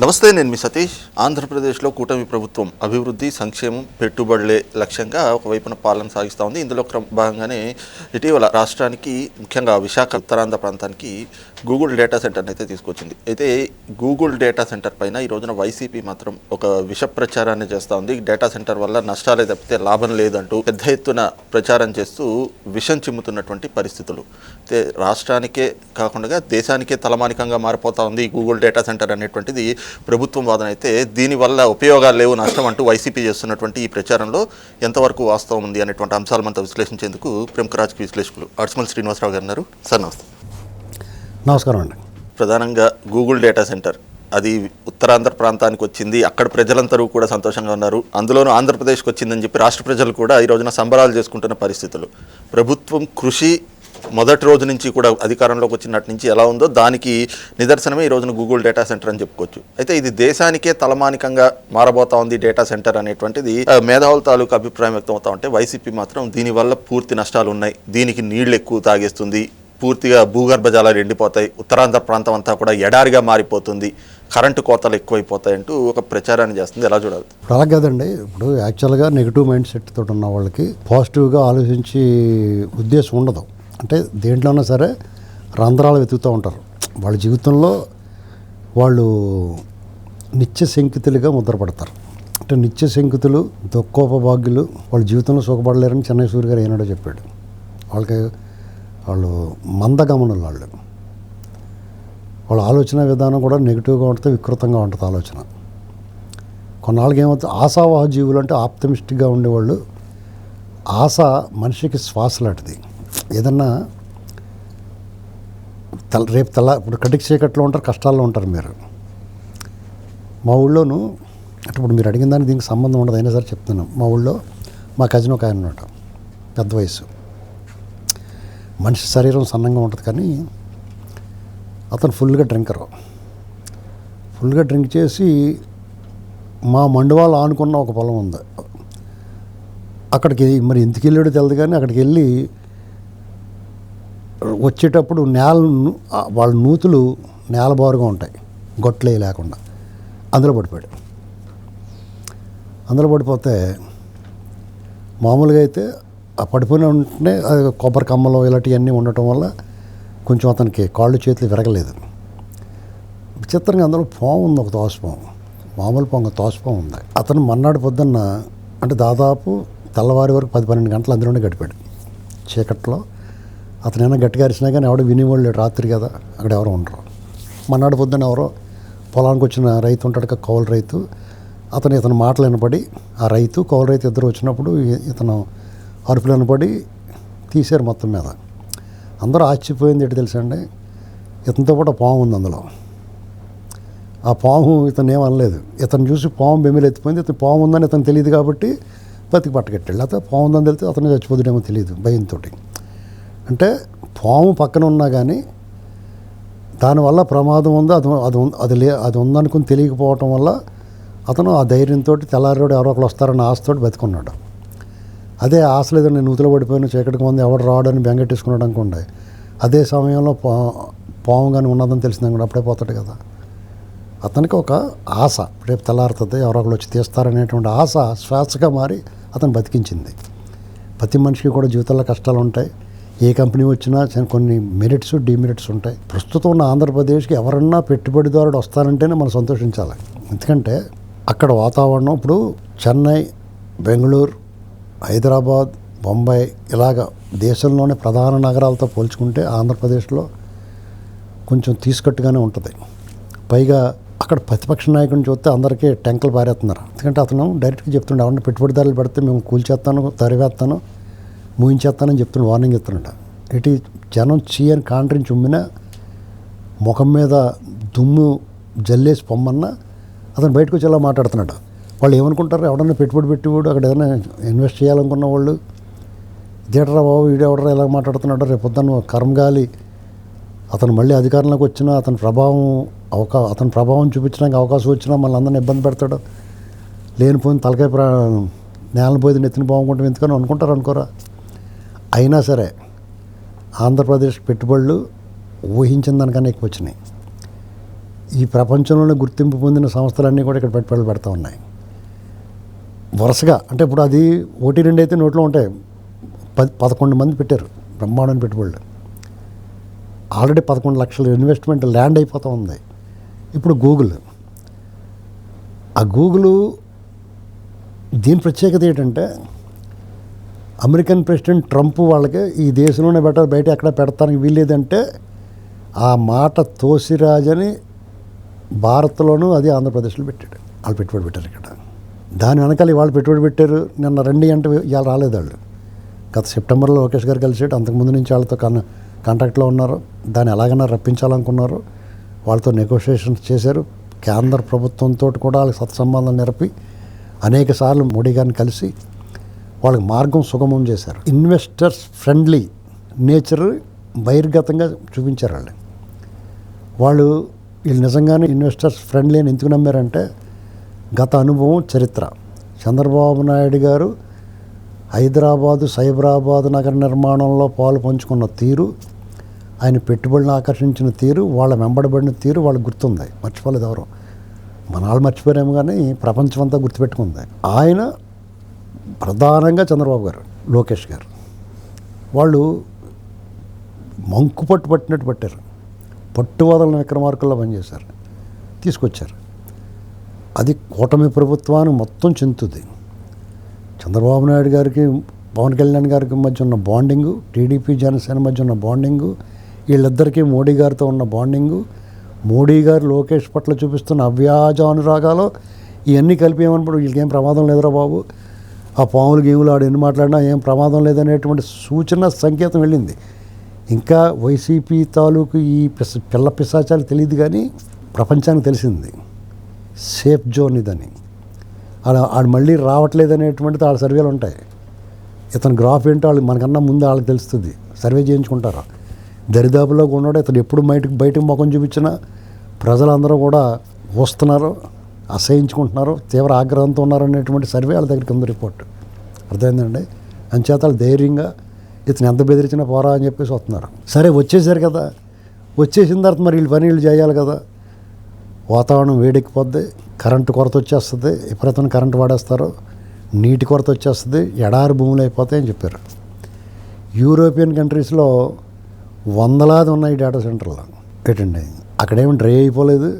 నమస్తే నేను మీ సతీష్. ఆంధ్రప్రదేశ్లో కూటమి ప్రభుత్వం అభివృద్ధి సంక్షేమం పెట్టుబడులే లక్ష్యంగా ఒకవైపున పాలన సాగిస్తూ ఉంది. ఇందులో క్రమ భాగంగానే ఇటీవల రాష్ట్రానికి ముఖ్యంగా విశాఖ ఉత్తరాంధ్ర ప్రాంతానికి గూగుల్ డేటా సెంటర్ని అయితే తీసుకొచ్చింది. అయితే గూగుల్ డేటా సెంటర్ పైన ఈ రోజున వైసీపీ మాత్రం ఒక విష ప్రచారాన్ని చేస్తూ ఉంది. డేటా సెంటర్ వల్ల నష్టాలే తప్పితే లాభం లేదంటూ పెద్ద ఎత్తున ప్రచారం చేస్తూ విషం చిమ్ముతున్నటువంటి పరిస్థితులు. అయితే రాష్ట్రానికే కాకుండా దేశానికే తలమానికంగా మారిపోతా ఉంది గూగుల్ డేటా సెంటర్ అనేటువంటిది. ప్రభుత్వం వాదన అయితే దీనివల్ల ఉపయోగాలు లేవు నష్టం అంటూ వైసీపీ చేస్తున్నటువంటి ఈ ప్రచారంలో ఎంతవరకు వాస్తవం ఉంది అనేటువంటి అంశాలు మనతో విశ్లేషించేందుకు ప్రముఖ రాజకీయ విశ్లేషకులు అడ్స్మల్ శ్రీనివాసరావు గారు ఉన్నారు. సార్ నమస్తే. నమస్కారం అండి. ప్రధానంగా గూగుల్ డేటా సెంటర్ అది ఉత్తరాంధ్ర ప్రాంతానికి వచ్చింది అక్కడ ప్రజలందరూ కూడా సంతోషంగా ఉన్నారు. అందులోనూ ఆంధ్రప్రదేశ్కి వచ్చిందని చెప్పి రాష్ట్ర ప్రజలు కూడా ఈ రోజున సంబరాలు చేసుకుంటున్న పరిస్థితులు. ప్రభుత్వం కృషి మొదటి రోజు నుంచి కూడా అధికారంలోకి వచ్చినట్టు నుంచి ఎలా ఉందో దానికి నిదర్శనమే ఈ రోజున గూగుల్ డేటా సెంటర్ అని చెప్పుకోవచ్చు. అయితే ఇది దేశానికే తలమానికంగా మారబోతా ఉంది డేటా సెంటర్ అనేటువంటిది మేధావుల తాలూకు అభిప్రాయం వ్యక్తం అవుతా ఉంటే వైసీపీ మాత్రం దీనివల్ల పూర్తి నష్టాలు ఉన్నాయి. దీనికి నీళ్ళు ఎక్కువ తాగేస్తుంది. పూర్తిగా భూగర్భ జలాలు ఎండిపోతాయి. ఉత్తరాంధ్ర ప్రాంతం అంతా కూడా ఎడారిగా మారిపోతుంది. కరెంటు కోతలు ఎక్కువైపోతాయి అంటూ ఒక ప్రచారాన్ని చేస్తుంది. ఎలా చూడాలి? ఇప్పుడు అలా కదండి. ఇప్పుడు యాక్చువల్గా నెగిటివ్ మైండ్ సెట్ తోటి ఉన్న వాళ్ళకి పాజిటివ్గా ఆలోచించి ఉద్దేశం ఉండదు. అంటే దేంట్లోనైనా సరే రంధ్రాలు వెతుకుతూ ఉంటారు. వాళ్ళ జీవితంలో వాళ్ళు నిత్య శంకితులుగా ముద్రపడతారు. అంటే నిత్య శంకితులు దుఃఖోపభాగ్యులు వాళ్ళ జీవితంలో సుఖపడలేరని చెన్నై సూర్య గారు ఏనాడో చెప్పాడు. వాళ్ళకి వాళ్ళు మందగమనులు వాళ్ళు. వాళ్ళ ఆలోచన విధానం కూడా నెగిటివ్గా ఉంటుంది వికృతంగా ఉంటుంది ఆలోచన. కొన్నాళ్ళకి ఏమవుతుంది ఆశావాహ జీవులు అంటే ఆప్టమిస్టిక్గా ఉండేవాళ్ళు. ఆశ మనిషికి శ్వాస లాంటిది. ఏదన్నా తల రేపు తల ఇప్పుడు కటిక చీకట్లో ఉంటారు కష్టాల్లో ఉంటారు మీరు. మా ఊళ్ళోను అంటే ఇప్పుడు మీరు అడిగిన దానికి దీనికి సంబంధం ఉండదు అయినా సరే చెప్తున్నాను. మా ఊళ్ళో మా కజిన్ ఒక ఆయన ఉన్నాడు పెద్ద వయసు మనిషి శరీరం సన్నంగా ఉంటుంది కానీ అతను ఫుల్గా డ్రింకరు. ఫుల్గా డ్రింక్ చేసి మా మండువాళ్ళు ఆనుకున్న ఒక పొలం ఉంది. అక్కడికి మరి ఎందుకు వెళ్ళాడో తెలియదు కానీ అక్కడికి వెళ్ళి వచ్చేటప్పుడు నేల వాళ్ళ నూతులు నేలబారుగా ఉంటాయి. గొట్లే లేకుండా. అందులో పడిపోయాడు. అందులో పడిపోతే మామూలుగా అయితే ఆ పడిపోయిన వెంటనే అది కొబ్బరి కమ్మలు ఇలాంటివన్నీ ఉండటం వల్ల కొంచెం అతనికి కాళ్ళు చేతులు విరగలేదు. విచిత్రంగా అందులో పాము ఉంది ఒక తోసపాము మామూలు పాము తోసపాము ఉంది. అతను మన్నాడు పొద్దున్న అంటే దాదాపు తెల్లవారి వరకు పది పన్నెండు గంటలు అందులోనే గడిపాడు. చీకట్లో అతను గట్టిగా అరిచినా కానీ ఎవడో వినేవాళ్ళు లేడు రాత్రి కదా అక్కడ ఎవరు ఉండరు. మన్నాడు పొద్దున్న ఎవరో పొలానికి వచ్చిన రైతు ఉంటాడు కదా కౌలు రైతు. అతను ఇతను మాటలు వినపడి ఆ రైతు కౌలు రైతు ఇద్దరు వచ్చినప్పుడు ఇతను అరుపులు వినపడి తీశారు మొత్తం మీద. అందరూ ఆశ్చర్యపోయింది ఏంటి తెలుసా అండి? ఇతనితో పాటు పాము ఉంది అందులో. ఆ పాము ఇతను ఏమనలేదు ఇతను చూసి పాము బెమ్మిలు ఎత్తిపోయింది. ఇతను పాము ఉందని ఇతను తెలియదు కాబట్టి బతికి పట్టకెట్టాడు. లేకపోతే పాము ఉందని తెలిస్తే అతను చచ్చిపోతుడేమో తెలియదు భయంతో అంటే పాము పక్కన ఉన్నా కానీ దానివల్ల ప్రమాదం ఉందో అది అది అది లే అది ఉందనుకుని తెలియకపోవటం వల్ల అతను ఆ ధైర్యంతో తెల్లారోడు ఎవరో ఒకరు వస్తారని ఆశతోటి బతుకున్నాడు. అదే ఆశ లేదని నేను పడిపోయిన చీకటికి మంది ఎవడు రావడని బెంగెట్టేసుకున్నాడు అనుకోండి అదే సమయంలో పా పాము కానీ ఉన్నదని తెలిసింది కూడా అప్పుడే పోతాడు కదా. అతనికి ఒక ఆశ రేపు తెల్లారుతుంది ఎవరో ఒకరు వచ్చి తీస్తారనేటువంటి ఆశ శ్వాసగా మారి అతను బతికించింది. ప్రతి మనిషికి కూడా జీవితంలో కష్టాలు ఉంటాయి ఏ కంపెనీ వచ్చినా కొన్ని మెరిట్స్ డిమెరిట్స్ ఉంటాయి. ప్రస్తుతం ఉన్న ఆంధ్రప్రదేశ్కి ఎవరన్నా పెట్టుబడిదారుడు వస్తారంటేనే మనం సంతోషించాలి. ఎందుకంటే అక్కడ వాతావరణం ఇప్పుడు చెన్నై బెంగళూరు హైదరాబాద్ బొంబాయి ఇలాగ దేశంలోనే ప్రధాన నగరాలతో పోల్చుకుంటే ఆంధ్రప్రదేశ్లో కొంచెం తీసుకట్టుగానే ఉంటుంది. పైగా అక్కడ ప్రతిపక్ష నాయకుడిని చూస్తే అందరికీ టెంకలు పారేస్తున్నారు. ఎందుకంటే అతను డైరెక్ట్గా చెప్తుండే ఎవరిని పెట్టుబడిదారులు పెడితే మేము కూల్చేస్తాను తరివేస్తాను మూయించేస్తానని చెప్తున్న వార్నింగ్ ఇస్తున్నట ఇటు జనం చీయని కాంట్రించి చుమ్మినా ముఖం మీద దుమ్ము జల్లేసి పొమ్మన్నా అతను బయటకు వచ్చి ఇలా మాట్లాడుతున్నాడు. వాళ్ళు ఏమనుకుంటారు? ఎవడన్నా పెట్టుబడి పెట్టేవాడు? అక్కడ ఏదైనా ఇన్వెస్ట్ చేయాలనుకున్న వాళ్ళు? థియేటరా బాబు వీడెవడరా ఇలా మాట్లాడుతున్నాడు? రేపు పొద్దున్న కర్మగాలి అతను మళ్ళీ అధికారంలోకి వచ్చినా అతని ప్రభావం అవకా అతని ప్రభావం చూపించడానికి అవకాశం వచ్చినా మళ్ళీ అందరిని ఇబ్బంది పెడతాడు. లేనిపోయిన తలకాయ ప్రా నేలను పోయి నెత్తిన బాగుంటాం ఎందుకని అనుకుంటారు అనుకోరా? అయినా సరే ఆంధ్రప్రదేశ్ పెట్టుబడులు ఊహించిన దానికన్నా ఎక్కువ వచ్చినాయి. ఈ ప్రపంచంలోనే గుర్తింపు పొందిన సంస్థలన్నీ కూడా ఇక్కడ పెట్టుబడులు పెడతా ఉన్నాయి. వరుసగా అంటే ఇప్పుడు అది ఒకటి రెండు అయితే నోట్లో ఉంటాయి. పది పదకొండు మంది పెట్టారు బ్రహ్మాండం పెట్టుబడులు. ఆల్రెడీ పదకొండు లక్షల ఇన్వెస్ట్మెంట్ ల్యాండ్ అయిపోతూ ఉంది. ఇప్పుడు గూగుల్. ఆ గూగుల్ దీని ప్రత్యేకత ఏంటంటే అమెరికన్ ప్రెసిడెంట్ ట్రంప్ వాళ్ళకి ఈ దేశంలోనే బెటర్ బయట ఎక్కడ పెడతానికి వీల్లేదంటే ఆ మాట తోసిరాజని భారత్లోనూ అది ఆంధ్రప్రదేశ్లో పెట్టాడు. వాళ్ళు పెట్టుబడి పెట్టారు ఇక్కడ. దాని వెనకాల ఇవాళ పెట్టుబడి పెట్టారు. నిన్న రెండు అంటే ఇవాళ రాలేదు వాళ్ళు. గత సెప్టెంబర్లో లోకేష్ గారు కలిసాడు. అంతకుముందు నుంచి వాళ్ళతో కన్ కాంటాక్ట్లో ఉన్నారు. దాన్ని ఎలాగైనా రప్పించాలనుకున్నారు. వాళ్ళతో నెగోషియేషన్స్ చేశారు. కేంద్ర ప్రభుత్వంతో కూడా వాళ్ళకి సత్సంబంధం నిరపి అనేక సార్లు మోడీ గారిని కలిసి వాళ్ళకి మార్గం సుగమం చేశారు. ఇన్వెస్టర్స్ ఫ్రెండ్లీ నేచర్ బహిర్గతంగా చూపించారు వాళ్ళు వాళ్ళు వీళ్ళు నిజంగానే ఇన్వెస్టర్స్ ఫ్రెండ్లీ అని ఎందుకు నమ్మారంటే గత అనుభవం చరిత్ర. చంద్రబాబు నాయుడు గారు హైదరాబాదు సైబరాబాద్ నగర నిర్మాణంలో పాలు పంచుకున్న తీరు ఆయన పెట్టుబడులను ఆకర్షించిన తీరు వాళ్ళ వెంబడబడిన తీరు వాళ్ళకి గుర్తుంది. మర్చిపోలేదు ఎవరు. మన వాళ్ళు మర్చిపోయారేమో కానీ ప్రపంచం అంతా గుర్తుపెట్టుకుంది. ఆయన ప్రధానంగా చంద్రబాబు గారు లోకేష్ గారు. వాళ్ళు మంకు పట్టు పట్టినట్టు పట్టారు. పట్టువదలని విక్రమార్కుల్లో పనిచేశారు. తీసుకొచ్చారు. అది కూటమి ప్రభుత్వానికి మొత్తం చెందుతుంది. చంద్రబాబు నాయుడు గారికి పవన్ కళ్యాణ్ గారికి మధ్య ఉన్న బాండింగు టీడీపీ జనసేన మధ్య ఉన్న బాండింగు వీళ్ళిద్దరికీ మోడీ గారితో ఉన్న బాండింగు మోడీ గారు లోకేష్ పట్ల చూపిస్తున్న అవ్యాజ అనురాగాలు ఇవన్నీ కలిపి ఏమన్నప్పుడు వీళ్ళకి ఏం ప్రమాదం లేదురా బాబు? ఆ పాములు గేములు ఆడు ఎన్ని మాట్లాడినా ఏం ప్రమాదం లేదనేటువంటి సూచన సంకేతం వెళ్ళింది. ఇంకా వైసీపీ తాలూకు ఈ పిస పిల్ల పిశాచాలు తెలియదు కానీ ప్రపంచానికి తెలిసింది. సేఫ్ జోన్ ఇదని. ఆడ ఆడు మళ్ళీ రావట్లేదు అనేటువంటిది వాళ్ళ సర్వేలు ఉంటాయి. ఇతని గ్రాఫ్ ఏంటో వాళ్ళు మనకన్నా ముందు వాళ్ళకి తెలుస్తుంది. సర్వే చేయించుకుంటారు? దరిదాపులో ఉన్నాడు. ఇతను ఎప్పుడు బయటకు బయటకు ముఖం చూపించినా ప్రజలందరూ కూడా వస్తున్నారు. అసహించుకుంటున్నారు తీవ్ర ఆగ్రహంతో ఉన్నారు అనేటువంటి సర్వే వాళ్ళ దగ్గరికి ఉంది రిపోర్ట్. అర్థమైందండి? అంచేత ధైర్యంగా ఇతను ఎంత బెదిరించినా పోరా అని చెప్పేసి వస్తున్నారు. సరే వచ్చేసారు కదా. వచ్చేసిన తర్వాత మరి వీళ్ళు పని వీళ్ళు చేయాలి కదా. వాతావరణం వేడెక్కిపోద్ది కరెంటు కొరత వచ్చేస్తుంది విపరీతం కరెంటు వాడేస్తారు నీటి కొరత వచ్చేస్తుంది ఎడారి భూములు అయిపోతాయని చెప్పారు. యూరోపియన్ కంట్రీస్లో వందలాది ఉన్నాయి డేటా సెంటర్లు ఏంటండి? అక్కడేమి డ్రై అయిపోలేదు.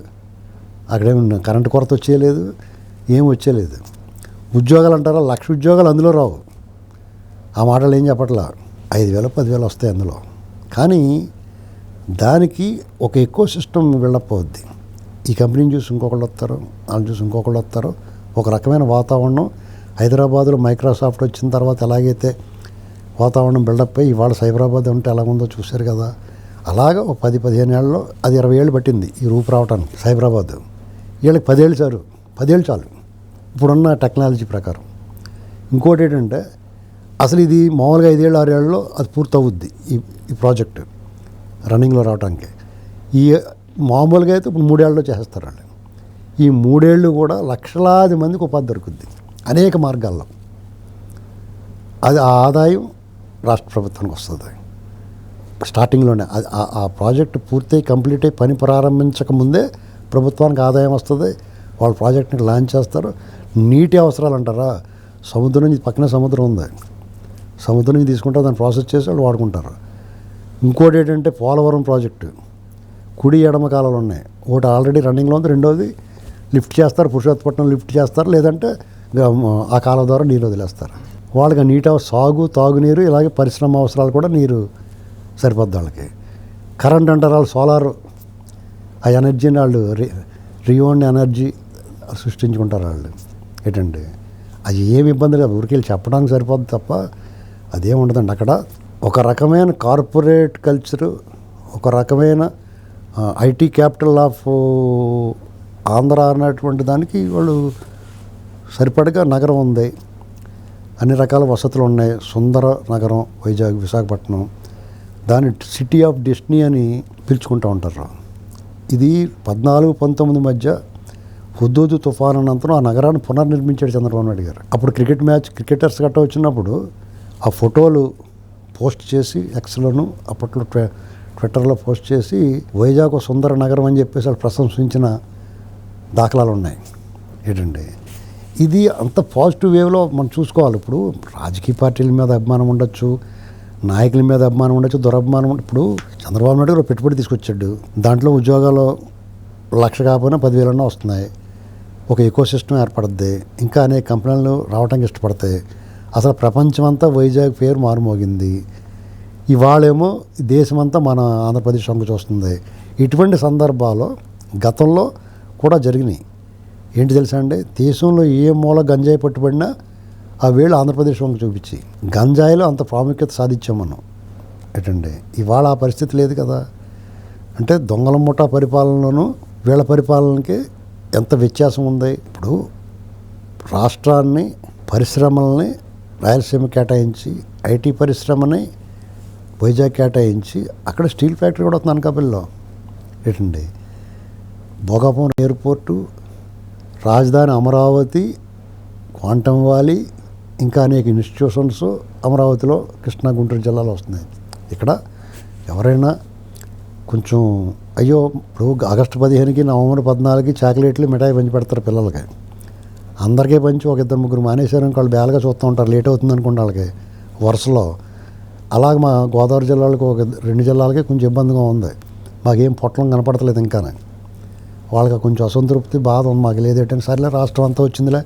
అక్కడేమి కరెంటు కొరత వచ్చేయలేదు ఏం వచ్చేయలేదు. ఉద్యోగాలు అంటారా? లక్ష ఉద్యోగాలు అందులో రావు. ఆ మాటలు ఏం చెప్పట్లా? ఐదు వేలు పదివేలు వస్తాయి అందులో. కానీ దానికి ఒక ఎక్కువ సిస్టమ్ వెళ్ళకపోద్ది ఈ కంపెనీని చూసి ఇంకొకళ్ళు వస్తారు వాళ్ళు చూసి ఇంకొకళ్ళు వస్తారు. ఒక రకమైన వాతావరణం. హైదరాబాద్లో మైక్రోసాఫ్ట్ వచ్చిన తర్వాత ఎలాగైతే వాతావరణం బిల్డప్ అయ్యి ఇవాళ సైబరాబాద్ ఉంటే ఎలా ఉందో చూశారు కదా. అలాగా ఒక పది పదిహేను ఏళ్ళలో అది ఇరవై ఏళ్ళు పట్టింది ఈ రూపు రావటానికి సైబరాబాద్. వీళ్ళకి పదేళ్ళు చాలు పదేళ్ళు చాలు. ఇప్పుడున్న టెక్నాలజీ ప్రకారం. ఇంకోటి ఏంటంటే అసలు ఇది మామూలుగా ఐదేళ్ళు ఆరేళ్ళలో అది పూర్తవుద్ది ఈ ఈ ప్రాజెక్ట్ రన్నింగ్లో రావడానికి ఈ మామూలుగా అయితే ఇప్పుడు మూడేళ్ళలో చేస్తారు వాళ్ళు. ఈ మూడేళ్ళు కూడా లక్షలాది మందికి ఉపాధి దొరుకుద్ది అనేక మార్గాల్లో. అది ఆ ఆదాయం రాష్ట్ర ప్రభుత్వానికి వస్తుంది. స్టార్టింగ్లోనే అది ఆ- ప్రాజెక్ట్ పూర్తయి కంప్లీట్ అయి పని ప్రారంభించక ముందే ప్రభుత్వానికి ఆదాయం వస్తుంది వాళ్ళ ప్రాజెక్ట్ని లాంచ్ చేస్తారు. నీటి అవసరాలు అంటారా? సముద్రం నుంచి పక్కనే సముద్రం ఉంది. సముద్రం నుంచి తీసుకుంటారు దాన్ని ప్రాసెస్ చేసి వాళ్ళు వాడుకుంటారు. ఇంకోటి ఏంటంటే పోలవరం ప్రాజెక్టు. కుడి ఎడమ కాలాలు ఉన్నాయి. ఒకటి ఆల్రెడీ రన్నింగ్లో ఉంది రెండోది లిఫ్ట్ చేస్తారు పురుషోత్పట్నం లిఫ్ట్ చేస్తారు లేదంటే ఆ కాలం ద్వారా నీరు వదిలేస్తారు. వాళ్ళకి నీటి సాగు తాగునీరు ఇలాగే పరిశ్రమ అవసరాలు కూడా నీరు సరిపోద్ది వాళ్ళకి. కరెంట్ అంటారు వాళ్ళు సోలార్. ఆ ఎనర్జీని వాళ్ళు రి రియోన్ ఎనర్జీ సృష్టించుకుంటారు వాళ్ళు. ఏంటండి అది ఏమి ఇబ్బంది లేదు. ఊరికి వెళ్ళి చెప్పడానికి సరిపోద్ది తప్ప అదేం ఉండదండి. అక్కడ ఒక రకమైన కార్పొరేట్ కల్చరు ఒక రకమైన ఐటీ క్యాపిటల్ ఆఫ్ ఆంధ్ర అన్నటువంటి దానికి వాళ్ళు సరిపడగా నగరం ఉంది. అన్ని రకాల వసతులు ఉన్నాయి. సుందర నగరం వైజాగ్ విశాఖపట్నం. దాని సిటీ ఆఫ్ డెస్టినీ అని పిలుచుకుంటూ ఉంటారు. ఇది పద్నాలుగు పంతొమ్మిది మధ్య హుద్దూదు తుఫాన్ అనంతరం ఆ నగరాన్ని పునర్నిర్మించాడు చంద్రబాబు నాయుడు గారు. అప్పుడు క్రికెట్ మ్యాచ్ క్రికెటర్స్ గట్ట వచ్చినప్పుడు ఆ ఫోటోలు పోస్ట్ చేసి ఎక్స్లోను అప్పట్లో ట్వ ట్విట్టర్లో పోస్ట్ చేసి వైజాగ్ సుందర నగరం అని చెప్పేసి వాళ్ళు ప్రశంసించిన దాఖలాలు ఉన్నాయి ఏంటండి ఇది అంత పాజిటివ్ వేవ్లో మనం చూసుకోవాలి. ఇప్పుడు రాజకీయ పార్టీల మీద అభిమానం ఉండొచ్చు నాయకుల మీద అభిమానం ఉండొచ్చు దురభిమానం ఇప్పుడు చంద్రబాబు నాయుడు గారు పెట్టుబడి తీసుకొచ్చాడు. దాంట్లో ఉద్యోగాలు లక్ష కాకపోయినా పదివేలన్నా వస్తున్నాయి. ఒక ఎకో సిస్టమ్ ఏర్పడుద్ది. ఇంకా అనేక కంపెనీలు రావడానికి ఇష్టపడతాయి. అసలు ప్రపంచం అంతా వైజాగ్ పేరు మారుమోగింది. ఇవాళేమో దేశమంతా మన ఆంధ్రప్రదేశ్ వంక చూస్తుంది. ఇటువంటి సందర్భాలు గతంలో కూడా జరిగినాయి. ఏంటి తెలుసా అండి? దేశంలో ఏ మూల గంజాయి పట్టుబడినా ఆ వేళ ఆంధ్రప్రదేశ్ వంక చూపించి గంజాయిలో అంత ప్రాముఖ్యత సాధించాం మనం. ఏంటండి ఇవాళ ఆ పరిస్థితి లేదు కదా. అంటే దొంగల ముఠా పరిపాలనలోనూ వీళ్ళ పరిపాలనకి ఎంత వ్యత్యాసం ఉంది? ఇప్పుడు రాష్ట్రాన్ని పరిశ్రమల్ని రాయలసీమ కేటాయించి ఐటీ పరిశ్రమని వైజాగ్ కేటాయించి అక్కడ స్టీల్ ఫ్యాక్టరీ కూడా వస్తుంది అనకాపల్లిలో ఏంటండి భోగాపురం ఎయిర్పోర్టు రాజధాని అమరావతి క్వాంటం వ్యాలీ ఇంకా అనేక ఇన్స్టిట్యూషన్స్ అమరావతిలో కృష్ణా గుంటూరు జిల్లాలో వస్తున్నాయి. ఇక్కడ ఎవరైనా కొంచెం అయ్యో ఇప్పుడు ఆగస్టు పదిహేనుకి నవంబర్ పద్నాలుగుకి చాక్లెట్లు మిఠాయి పంచి పెడతారు పిల్లలకి. అందరికీ పంచి ఒక ఇద్దరు ముగ్గురు మానేశారు వాళ్ళు బేలగా చూస్తూ ఉంటారు లేట్ అవుతుంది అనుకుంటే వాళ్ళకి. వరుసలో అలాగే మా గోదావరి జిల్లాలకు ఒక రెండు జిల్లాలకి కొంచెం ఇబ్బందిగా ఉంది. మాకేం పొట్లం కనపడతలేదు ఇంకా వాళ్ళకి కొంచెం అసంతృప్తి బాధ ఉంది. మాకు లేదేంటంటే సరేలే రాష్ట్రం అంతా వచ్చిందిలే.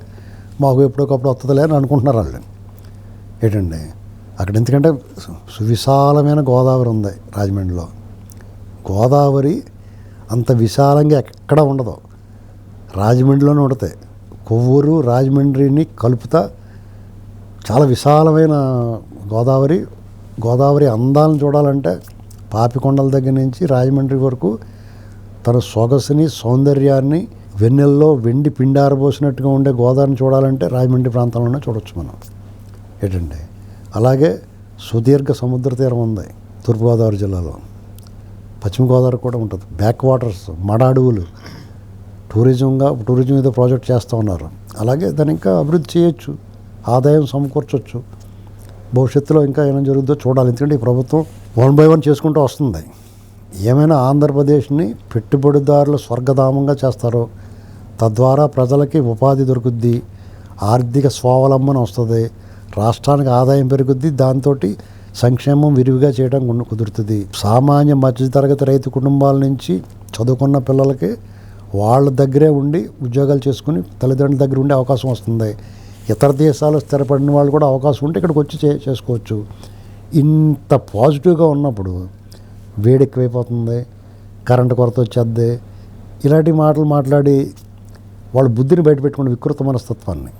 మాకు ఎప్పటికప్పుడు వస్తుందిలే అని అనుకుంటున్నారు వాళ్ళు. ఏంటండి? అక్కడ ఎందుకంటే సు- సువిశాలమైన గోదావరి ఉంది రాజమండ్రిలో. గోదావరి అంత విశాలంగా ఎక్కడ ఉండదు. రాజమండ్రిలోనే ఉంటుంది. కొవ్వూరు రాజమండ్రిని కలుపుతా చాలా విశాలమైన గోదావరి. గోదావరి అందాలను చూడాలంటే పాపికొండల దగ్గర నుంచి రాజమండ్రి వరకు తన సొగసుని సౌందర్యాన్ని వెన్నెల్లో వెండి పిండారబోసినట్టుగా ఉండే గోదావరిని చూడాలంటే రాజమండ్రి ప్రాంతంలోనే చూడొచ్చు మనం. ఏంటండి అలాగే సుదీర్ఘ సముద్ర తీరం ఉంది తూర్పుగోదావరి జిల్లాలో. పశ్చిమ గోదావరి కూడా ఉంటుంది. బ్యాక్ వాటర్స్ మడ అడవులు. టూరిజంగా టూరిజం మీద ప్రాజెక్ట్ చేస్తూ ఉన్నారు. అలాగే దాన్ని ఇంకా అభివృద్ధి చేయొచ్చు. ఆదాయం సమకూర్చొచ్చు. భవిష్యత్తులో ఇంకా ఏమైనా జరుగుతుందో చూడాలి. ఎందుకంటే ఈ ప్రభుత్వం వన్ బై వన్ చేసుకుంటూ వస్తుంది. ఏమైనా ఆంధ్రప్రదేశ్ని పెట్టుబడిదారులు స్వర్గధామంగా చేస్తారో తద్వారా ప్రజలకి ఉపాధి దొరుకుద్ది ఆర్థిక స్వావలంబన వస్తుంది రాష్ట్రానికి ఆదాయం పెరుగుద్ది దాంతో సంక్షేమం విరివిగా చేయడం కుదురుతుంది. సామాన్య మధ్యతరగతి రైతు కుటుంబాల నుంచి చదువుకున్న పిల్లలకి వాళ్ళ దగ్గరే ఉండి ఉద్యోగాలు చేసుకుని తల్లిదండ్రుల దగ్గర ఉండే అవకాశం వస్తుంది. ఇతర దేశాలు స్థిరపడిన వాళ్ళు కూడా అవకాశం ఉంటే ఇక్కడికి వచ్చి చే చేసుకోవచ్చు. ఇంత పాజిటివ్గా ఉన్నప్పుడు వేడెక్కువైపోతుంది కరెంటు కొరత వచ్చేద్ది ఇలాంటి మాటలు మాట్లాడి వాళ్ళ బుద్ధిని బయటపెట్టుకున్న వికృత మనస్తత్వాన్ని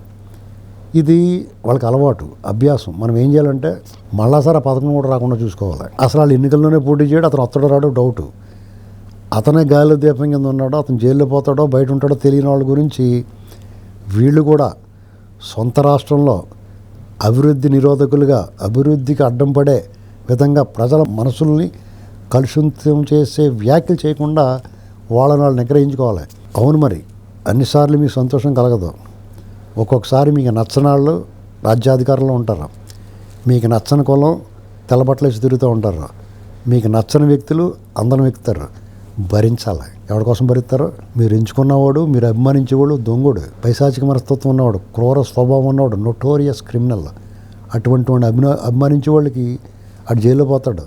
ఇది వాళ్ళకి అలవాటు అభ్యాసం. మనం ఏం చేయాలంటే మళ్ళాసారి ఆ పథకం కూడా రాకుండా చూసుకోవాలి. అసలు వాళ్ళు ఎన్నికల్లోనే పోటీ చేయడం అతను అత్తడు రాడో డౌటు. అతనే గాలి దీపం కింద ఉన్నాడో అతను జైల్లో పోతాడో బయట ఉంటాడో తెలియని వాళ్ళ గురించి వీళ్ళు కూడా సొంత రాష్ట్రంలో అభివృద్ధి నిరోధకులుగా అభివృద్ధికి అడ్డం పడే విధంగా ప్రజల మనసుల్ని కలుషితం చేసే వ్యాఖ్యలు చేయకుండా వాళ్ళని వాళ్ళు నిగ్రహించుకోవాలి. అవును మరి. అన్నిసార్లు మీకు సంతోషం కలగదు. ఒక్కొక్కసారి మీకు నచ్చనాళ్ళు రాజ్యాధికారంలో ఉంటారు. మీకు నచ్చని కులం తెల్లబట్టలేసి తిరుగుతూ ఉంటారు. మీకు నచ్చని వ్యక్తులు అందరం ఎక్కుతారు. భరించాలి. ఎవరి కోసం భరిస్తారు? మీరు ఎంచుకున్నవాడు మీరు అభిమానించేవాడు దొంగడు పైశాచిక మనస్తత్వం ఉన్నవాడు క్రూర స్వభావం ఉన్నవాడు నొటోరియస్ క్రిమినల్. అటువంటి వాడిని అభిమా అభిమానించే వాళ్ళకి అటు జైల్లో పోతాడు.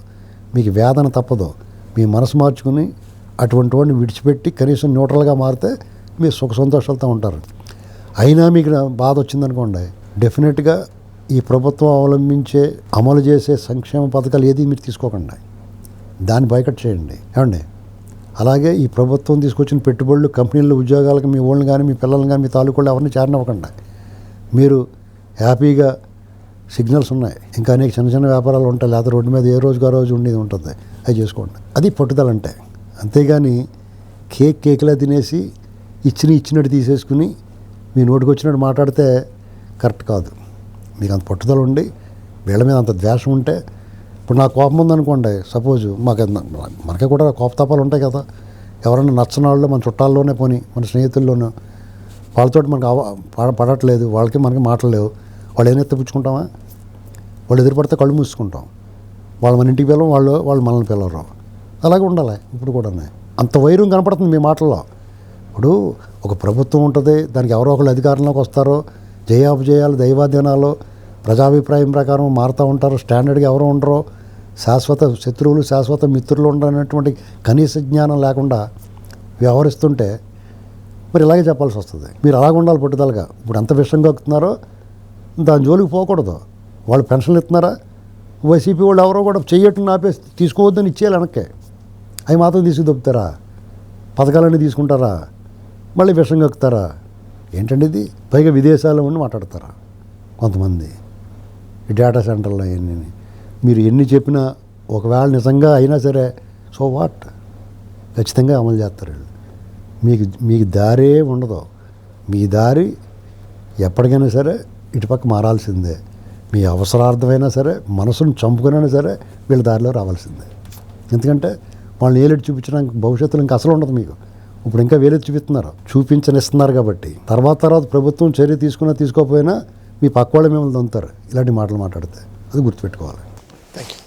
మీకు వేదన తప్పదు. మీ మనసు మార్చుకుని అటువంటి వాడిని విడిచిపెట్టి కనీసం న్యూట్రల్గా మారితే మీరు సుఖ సంతోషాలతో ఉంటారు. అయినా మీకు బాధ వచ్చిందనుకోండి డెఫినెట్గా ఈ ప్రభుత్వం అవలంబించే అమలు చేసే సంక్షేమ పథకాలు ఏది మీరు తీసుకోకండి. దాన్ని బైకట్ చేయండి. ఏమండి? అలాగే ఈ ప్రభుత్వం తీసుకొచ్చిన పెట్టుబడులు కంపెనీలు ఉద్యోగాలకు మీ ఓళ్ళని కానీ మీ పిల్లల్ని కానీ మీ తాలూకులు ఎవరిని చేరనివ్వకండి. మీరు హ్యాపీగా సిగ్నల్స్ ఉన్నాయి. ఇంకా అనేక చిన్న చిన్న వ్యాపారాలు ఉంటాయి. లేదా రోడ్డు మీద ఏ రోజుగా రోజు ఉండేది ఉంటుంది. అది చేసుకోండి. అది పట్టుదల అంటే. అంతేగాని కేక్ కేక్లా తినేసి ఇచ్చిన ఇచ్చినట్టు తీసేసుకుని మీ నోటికి వచ్చినట్టు మాట్లాడితే కరెక్ట్ కాదు. మీకు అంత పట్టుదల ఉండి వీళ్ళ మీద అంత ద్వేషం ఉంటే ఇప్పుడు నాకు కోపం ఉందనుకోండి సపోజ్ మాకు ఎంత- మనకే కూడా కోపతాపాలు ఉంటాయి కదా. ఎవరైనా నచ్చని వాళ్ళు మన చుట్టాల్లోనే పోని మన స్నేహితుల్లోనూ వాళ్ళతో మనకు అవ పడ- పడట్లేదు వాళ్ళకి మనకి మాటలేవు వాళ్ళు ఏం ఎత్తిపుచ్చుకుంటామా? వాళ్ళు ఎదురుపడితే కళ్ళు మూసుకుంటాం. వాళ్ళు మన ఇంటికి పిలవం వాళ్ళు వాళ్ళు మనల్ని పిలవరు. అలాగే ఉండాలి ఇప్పుడు కూడా అంత వైరం కనపడుతుంది మీ మాటల్లో. ఇప్పుడు ఒక ప్రభుత్వం ఉంటుంది దానికి ఎవరో ఒకళ్ళు అధికారంలోకి వస్తారో జయాపజయాలు దైవాధీనాలు ప్రజాభిప్రాయం ప్రకారం మారుతూ ఉంటారు స్టాండర్డ్గా ఎవరు ఉండరో శాశ్వత శత్రువులు శాశ్వత మిత్రులు ఉండనటువంటి కనీస జ్ఞానం లేకుండా వ్యవహరిస్తుంటే మరి ఇలాగే చెప్పాల్సి వస్తుంది. మీరు అలాగ ఉండాలి పట్టుదలగా. ఇప్పుడు ఎంత విషయం కక్కుతున్నారో దాని జోలికి పోకూడదు. వాళ్ళు పెన్షన్లు ఇస్తున్నారా? వైసీపీ వాళ్ళు ఎవరో కూడా చేయటం ఆపేసి తీసుకోవద్దని ఇచ్చేయాలి వెనక్కి. అవి మాత్రం తీసుకు దొబ్బుతారా? పథకాలన్నీ తీసుకుంటారా? మళ్ళీ విషం కక్కుతారా? ఏంటండి ఇది? పైగా విదేశాల్లో ఉండి మాట్లాడతారా? కొంతమంది ఈ డేటా సెంటర్లో అవన్నీ. మీరు ఎన్ని చెప్పినా ఒకవేళ నిజంగా అయినా సరే సో వాట్ ఖచ్చితంగా అమలు చేస్తారు వీళ్ళు. మీకు మీకు దారే ఉండదు. మీ దారి ఎప్పటికైనా సరే ఇటుపక్క మారాల్సిందే. మీ అవసరార్థమైనా సరే మనసును చంపుకునైనా సరే వీళ్ళ దారిలో రావాల్సిందే. ఎందుకంటే వాళ్ళని ఏలెట్టి చూపించడానికి భవిష్యత్తులో ఇంకా అసలు ఉండదు మీకు. ఇప్పుడు ఇంకా వేలు చూపిస్తున్నారు. చూపించనిస్తున్నారు కాబట్టి. తర్వాత తర్వాత ప్రభుత్వం చర్య తీసుకున్నా తీసుకోకపోయినా మీ పక్క వాళ్ళు మిమ్మల్ని దొంతారు ఇలాంటి మాటలు మాట్లాడితే. అది గుర్తుపెట్టుకోవాలి. Thank you